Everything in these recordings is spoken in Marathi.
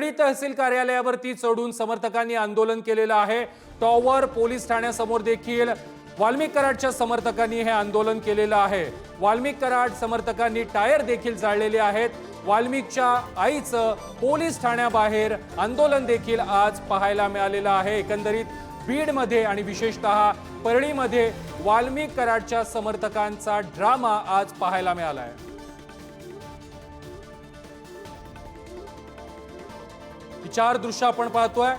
परळी तहसील कार्यालयावरती चढून समर्थकांनी आंदोलन केलेलं आहे. टॉवर पोलीस ठाण्यासमोर देखील वाल्मिक कराडच्या समर्थकांनी हे आंदोलन केलेलं आहे. वाल्मिक कराड समर्थकांनी टायर देखील जाळलेले आहेत. वाल्मिकच्या आईचं पोलीस ठाण्याबाहेर आंदोलन देखील आज पाहायला मिळालेलं आहे. एकंदरीत बीडमध्ये आणि विशेषतः परळीमध्ये वाल्मिक कराडच्या समर्थकांचा ड्रामा आज पाहायला मिळाला आहे. चार दृश्य आपण पाहतोय.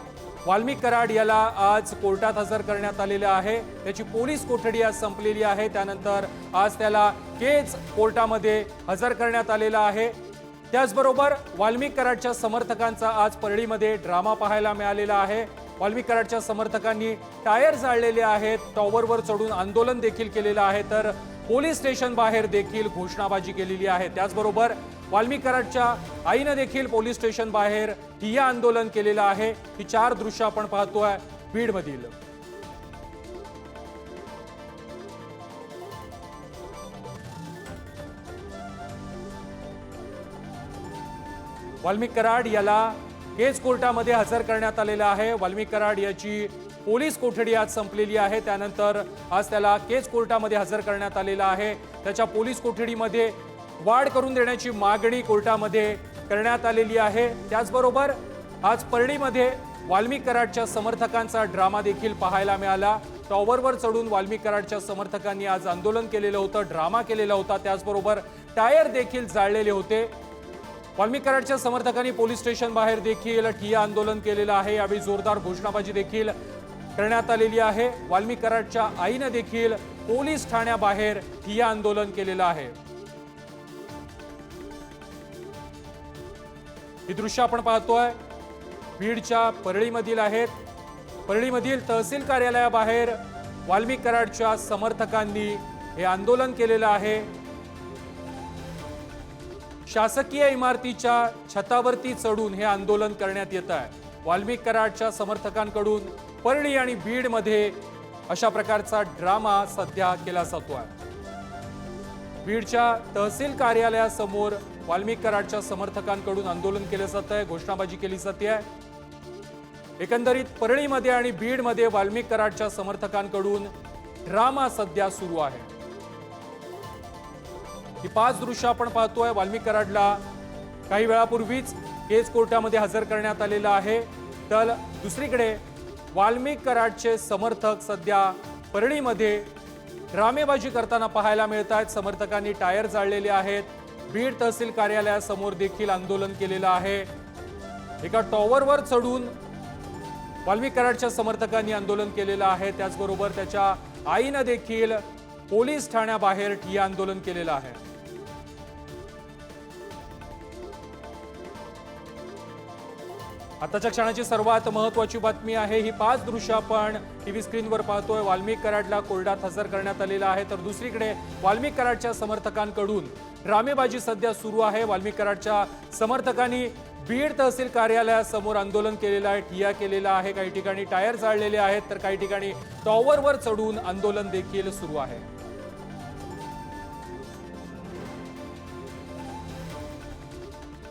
वाल्मिक कराड याला आज कोर्टात हजर करण्यात आलेले आहे. त्याची पोलीस कोठडी आज संपलेली आहे. त्यानंतर आज त्याला केज कोर्टामध्ये हजर करण्यात आलेला आहे. त्याचबरोबर वाल्मिक कराडच्या समर्थकांचा आज परळीमध्ये ड्रामा पाहायला मिळालेला आहे. वाल्मिक कराडच्या समर्थकांनी टायर जाळलेले आहेत. टॉवरवर चढून आंदोलन देखील केलेलं आहे. तर पोलीस स्टेशन बाहेर देखील घोषणाबाजी केलेली आहे. त्याचबरोबर वाल्मीकराडच्या आईनं देखील पोलीस स्टेशन बाहेर ठिय्या आंदोलन केलेलं आहे. ही चार दृश्य आपण पाहतोय बीडमधील. वाल्मिक कराड याला केज कोर्टामध्ये हजर करण्यात आलेला आहे. वाल्मिक कराड याची पोलीस कोठडी आज संपलेली आहे. त्यानंतर आज त्याला केज कोर्टामध्ये हजर करण्यात आलेला आहे. त्याच्या पोलीस कोठडीमध्ये वाढ करून देण्याची मागणी कोर्टामध्ये करण्यात आलेली आहे. त्याचबरोबर आज परळीमध्ये वाल्मिक कराडच्या समर्थकांचा ड्रामा देखील पाहायला मिळाला. टॉवरवर चढून वाल्मिक कराडच्या समर्थकांनी आज आंदोलन केलेलं होतं ड्रामा केलेला होता. त्याचबरोबर टायर देखील जाळलेले होते. वाल्मिक कराडच्या समर्थकांनी पोलीस स्टेशन बाहेर देखील ठिय्या आंदोलन केलेलं आहे. यावेळी जोरदार घोषणाबाजी देखील करण्यात आलेली आहे. वाल्मिक कराडच्या आईनं देखील पोलीस ठाण्याबाहेर ठिय्या आंदोलन केलेलं आहे. ही दृश्य आपण पाहतोय. बीडच्या परळीमधील आहेत. परळीमधील तहसील कार्यालयाबाहेर वाल्मिक कराडच्या समर्थकांनी हे आंदोलन केलेलं आहे. शासकीय इमारतीच्या छतावरती चढून हे आंदोलन करण्यात येत आहे. वाल्मिक कराडच्या समर्थकांकडून परळी आणि बीडमध्ये अशा प्रकारचा ड्रामा सध्या केला जातो आहे. बीडच्या तहसील कार्यालयासमोर वाल्मिक कराडच्या समर्थकांकडून आंदोलन केलं जात आहे घोषणाबाजी केली जाते आहे. एकंदरीत परळीमध्ये आणि बीडमध्ये वाल्मिक कराडच्या समर्थकांकडून ड्रामा सध्या सुरू आहे. ही पाच दृश्य आपण पाहतोय. वाल्मिक कराडला काही वेळापूर्वीच केस कोर्टामध्ये हजर करण्यात आलेलं आहे. तर दुसरीकडे वाल्मिक कराडचे समर्थक सध्या परळीमध्ये ड्रामेबाजी करताना पाहायला मिळत आहेत समर्थकांनी टायर जाळलेले आहेत. बीड तहसील कार्यालयासमोर देखील आंदोलन केलेलं आहे. एका टॉवरवर चढून वाल्मिक कराडच्या समर्थकांनी आंदोलन केलेलं आहे. त्याचबरोबर त्याच्या आईनं देखील पोलीस ठाण्याबाहेर ठिय्या आंदोलन केलेलं आहे. आताच्या क्षणाची सर्वात महत्वाची बातमी आहे ही पाच दृश्य आपण टी व्ही स्क्रीनवर पाहतोय. वाल्मिक कराडला कोर्टात हजर करण्यात आलेला आहे. तर दुसरीकडे वाल्मिक कराडच्या समर्थकांकडून ड्रामेबाजी सध्या सुरू आहे. वाल्मिक कराडच्या समर्थकांनी बीड तहसील कार्यालयासमोर आंदोलन केलेलं आहे. ठिया केलेला आहे. काही ठिकाणी टायर जाळलेले आहेत. तर काही ठिकाणी टॉवरवर चढून आंदोलन देखील सुरू आहे.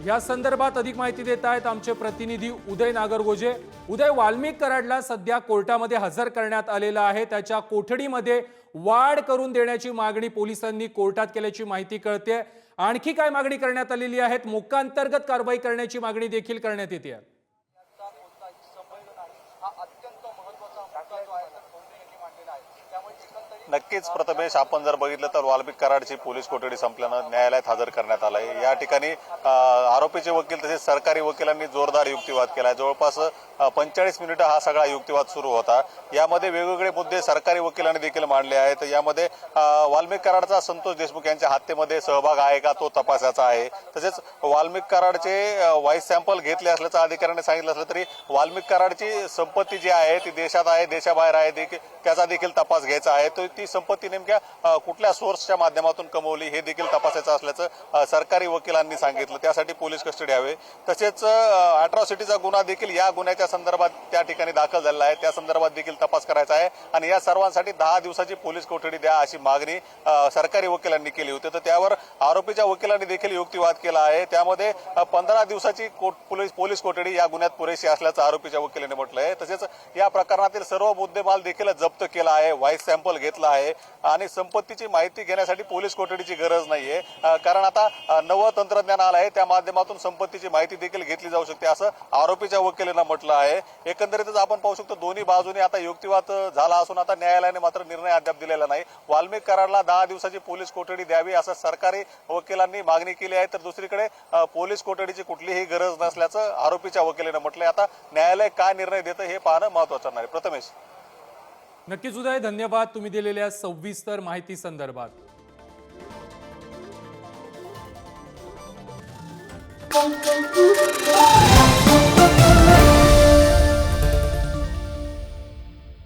या संदर्भात अधिक माहिती देत आहेत आमचे प्रतिनिधी उदय नागरगोजे. उदय वाल्मिक कराडला सध्या कोर्टामध्ये हजर करण्यात आलेला आहे. त्याच्या कोठडीमध्ये वाढ करून देण्याची मागणी पोलिसांनी कोर्टात केल्याची माहिती कळते आणखी काय मागणी करण्यात आलेली आहेत? मोक्का अंतर्गत कारवाई करण्याची मागणी देखील करण्यात येते. आहे कोणताही संबंध नाही हा अत्यंत महत्त्वाचा मुद्दा जो आहे तर भोंगरे यांनी मांडलेला आहे त्यामुळे एकंदरीत नक्कीच प्रथमेश आपण जर बघितलं तर वाल्मिक कराडची पोलीस कोठडी संपल्यानं न्यायालयात हजर करण्यात आलंय. या ठिकाणी आरोपीचे वकील तसेच सरकारी वकिलांनी जोरदार युक्तिवाद केलाय. जवळपास पंचेचाळीस मिनिटं हा सगळा युक्तिवाद सुरू होता. यामध्ये वेगवेगळे मुद्दे सरकारी वकिलांनी देखील मांडले आहेत. यामध्ये वाल्मिक कराडचा संतोष देशमुख यांच्या हत्येमध्ये सहभाग आहे का तो तपासायचा आहे. तसेच वाल्मिक कराडचे वाईस सॅम्पल घेतले असल्याचं अधिकाऱ्याने सांगितलं असलं तरी वाल्मिक कराडची संपत्ती जी आहे ती देशात आहे देशाबाहेर आहे देखील त्याचा देखील तपास घ्यायचा आहे. तो ती संपत्ती नेमक्या कुठल्या सोर्सच्या माध्यमातून कमवली हे देखील तपासायचं असल्याचं सरकारी वकिलांनी सांगितलं. त्यासाठी पोलीस कस्टडी हवे. तसेच अॅट्रॉसिटीचा गुन्हा देखील या गुन्ह्याच्या संदर्भात त्या ठिकाणी दाखल झालेला आहे. त्या संदर्भात देखील तपास करायचा आहे. आणि या सर्वांसाठी दहा दिवसाची पोलीस कोठडी द्या अशी मागणी सरकारी वकिलांनी केली होती. तर त्यावर आरोपीच्या वकिलांनी देखील युक्तिवाद केला आहे. त्यामध्ये पंधरा दिवसाची पोलीस पोलीस कोठडी या गुन्ह्यात पुरेशी असल्याचं आरोपीच्या वकिलांनी म्हटलं आहे तसेच या प्रकरणातील सर्व मुद्देमाल देखील जप्त केला आहे. व्हाईस सॅम्पल घेतला आहे आणि संपत्तीची माहिती घेण्यासाठी पोलीस कोठडीची गरज नाहीये. कारण आता नवं तंत्रज्ञान आलं आहे त्या माध्यमातून संपत्तीची माहिती देखील घेतली जाऊ शकते असं आरोपीच्या वकिलांना म्हटलं आहे. एकंदरीतच आपण पाहू शकतो दोन्ही बाजूने आता युक्तिवाद झाला असून आता न्यायालयाने मात्र निर्णय अद्याप दिलेला नाही. वाल्मिक कराडला दहा दिवसाची पोलीस कोठडी द्यावी असं सरकारी वकिलांनी मागणी केली आहे. तर दुसरीकडे पोलीस कोठडीची कुठलीही गरज नसल्याचं आरोपीच्या वकिलाने म्हटलंय. आता न्यायालय काय निर्णय देतं हे पाहणं महत्वाचं नाही आहे. प्रथमेश. नक्कीच उदय धन्यवाद तुम्ही दिलेल्या सविस्तर माहिती संदर्भात Thank you.